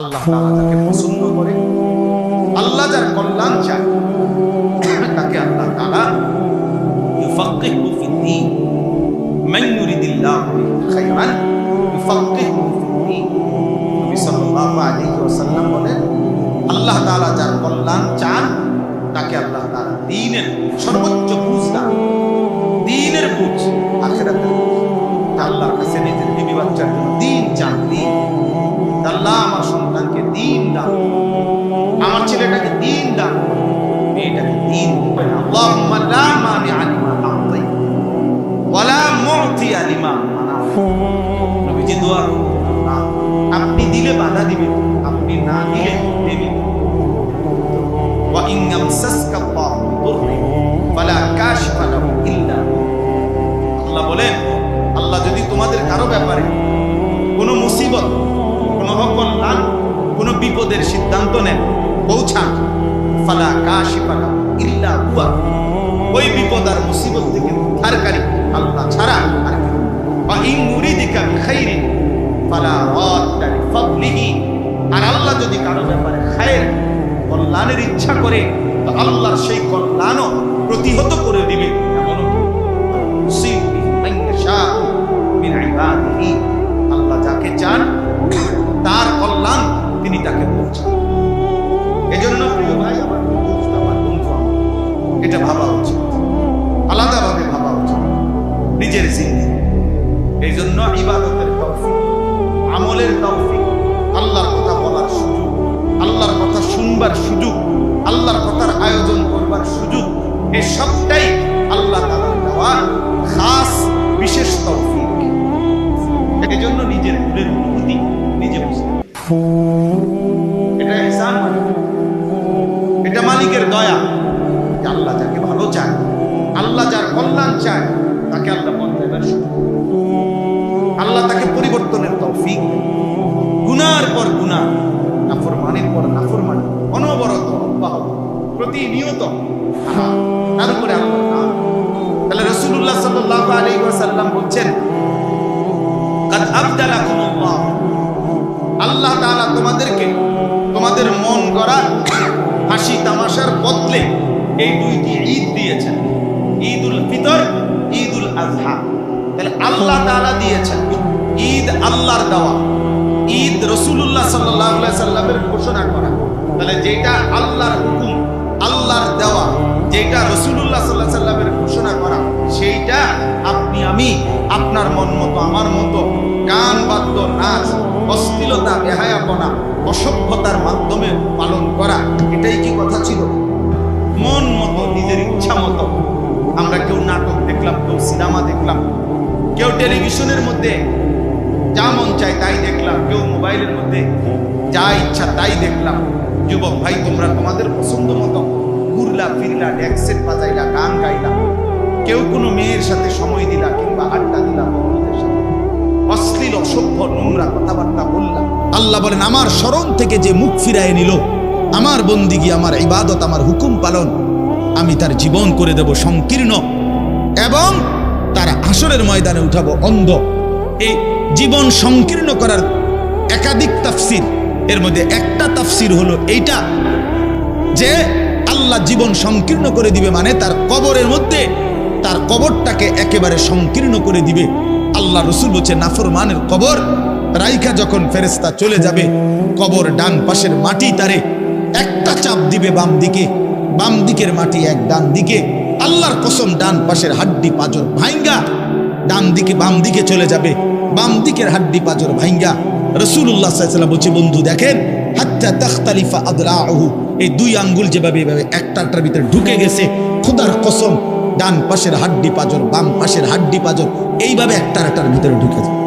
আল্লাহ তাআলা যাকে পছন্দ করে। আল্লাহ যার কল্যাণ তাকে আল্লাহ তাআলা ইউফাক্কিহু ফিদ্দীন। মান ইউরিদিল্লাহু আল্লাহ চান, তাকে আল্লাহ তাআলা সর্বোচ্চ বুঝ দান। বুঝ আখিরাতের আল্লাহর কাছে বাধা দিবেন আপনি না দিলে ইয়ামসাসকা আল্লাহু বলেন, আল্লাহ যদি তোমাদের কারও ব্যাপারে কোনো মুসিবত, কোনো কোনো বিপদের সিদ্ধান্ত নেন, পৌঁছান, ফালা কাশিফালা ইল্লা হুয়া। ওই বিপদ আর মুসিবত থেকে উদ্ধারকারী আল্লাহ ছাড়া আর কেউ। বা ইন মুরিদিকা ফালা রাদ্দা ফদলিহি আর আল্লাহ যদি কারও ব্যাপারে খায়ের কল্যাণের ইচ্ছা করে, তো আল্লাহ সেই কল্যাণও প্রতিহত করে দিবে এমনও আল্লাহ যাকে চান, তার কল্যাণ তিনি তাকে পৌঁছান। এজন্য প্রিয় ভাই, আমার দোস্ত আমার বন্ধু এটা ভাবা উচিত। আলাদাভাবে ভাবা উচিত। নিজের জিন্দি এই জন্য ইবাদতের তৌফিক, আমলের তৌফিক শুনবার সুযোগ, আল্লাহর কথার আয়োজন করবার সুযোগ এই সবটাই আল্লাহ তাআলার দেওয়া খাস বিশেষ তৌফিক। এই জন্য নিজের ভুলের অনুভূতি নিজে বুঝতে এটা ইহসান এটা মালিকের দয়া। আল্লাহ যাকে ভালো চায়, আল্লাহ যার কল্যাণ চায়, তাকে আল্লাহ বদলাইবার সুযোগ। আল্লাহ তাকে পরিবর্তনের তৌফিক রাসূলুল্লাহ সাল্লাল্লাহু আলাইহি ওয়াসাল্লাম বলছেন, কাদ আবদালাকুমুল্লাহ। আল্লাহ তাআলা তোমাদেরকে তোমাদের মন গড়া হাসি তামাশার বদলে এই দুইটি ঈদ দিয়েছেন। ঈদুল ফিতর, ঈদুল তাহলে আল্লাহ তাআলা দিয়েছেন ঈদ আল্লাহর দেওয়া। ঈদ রসুল্লাহ সাল্লাহ সাল্লামের ঘোষণা করা। তাহলে যেটা আল্লাহর হুকুম, আল্লাহর দেওয়া, যেটা রসুল্লাহ সাল্লাহ সাল্লামের ঘোষণা করা সেইটা আপনি, আমি, আপনার মন মতো, আমার মতো, গান, বাদ্য, নাচ, অশ্লীলতা, বেহায়াপনা, অসভ্যতার মাধ্যমে পালন করা, এটাই কি কথা ছিল? মন মতো, নিজের ইচ্ছা মতো। আমরা কেউ নাটক দেখলাম, কেউ সিনেমা দেখলাম, কেউ টেলিভিশনের মধ্যে যা মন চায় তাই দেখলাম, কেউ মোবাইলের মধ্যে যা ইচ্ছা তাই দেখলাম। যুবক ভাই, তোমরা তোমাদের পছন্দ মতো, ঘুরলা, ফিরলা ড্যাক্সেট বাজাইলা, গান গাইলা। কেউ কোনো মেয়ের সাথে সময় দিলা কিংবা আড্ডা দিলা বন্ধুদের সাথে। অশ্লীল, অসভ্য, নোংরা কথাবার্তা বললাম আল্লাহ বলেন, আমার স্মরণ থেকে যে মুখ ফিরায় নিল, আমার বন্দিগি, আমার ইবাদত, আমার হুকুম পালন, আমি তার জীবন করে দেব সংকীর্ণ এবং তার আসরের ময়দানে উঠাবো অন্ধ। এই জীবন সংকীর্ণ করার একাধিক তাফসির, এর মধ্যে একটা তাফসির হলো এইটা যে আল্লাহ জীবন সংকীর্ণ করে দিবে মানে তার কবরের মধ্যে তার কবরটাকে একেবারে সংকীর্ণ করে দিবে। আল্লাহ রসুল বলছে, নাফরমানের কবর। রাইখা যখন ফেরেস্তা চলে যাবে, কবর ডান পাশের মাটি তারে একটা চাপ দিবে বাম দিকে। বাম দিকের মাটি এক ডান দিকে। আল্লাহর কসম, ডান পাশের হাড্ডি পাজর ভাইঙ্গা। ডান দিকে বাম দিকে চলে যাবে, বাম দিকের হাড্ডি পাজর ভাইঙ্গা। রসুল্লাহ সাল্লাম বলছে, বন্ধু, দেখেন, হাত্তা তখতালিফা আদরাহু এই দুই আঙ্গুল যেভাবে এভাবে একটাটার ভিতরে ঢুকে গেছে, খুদার কসম ডান পাশের হাড্ডি পাজর বাম পাশের হাড্ডি পাজর এইভাবে একটার একটার ভিতরে ঢুকে যায়।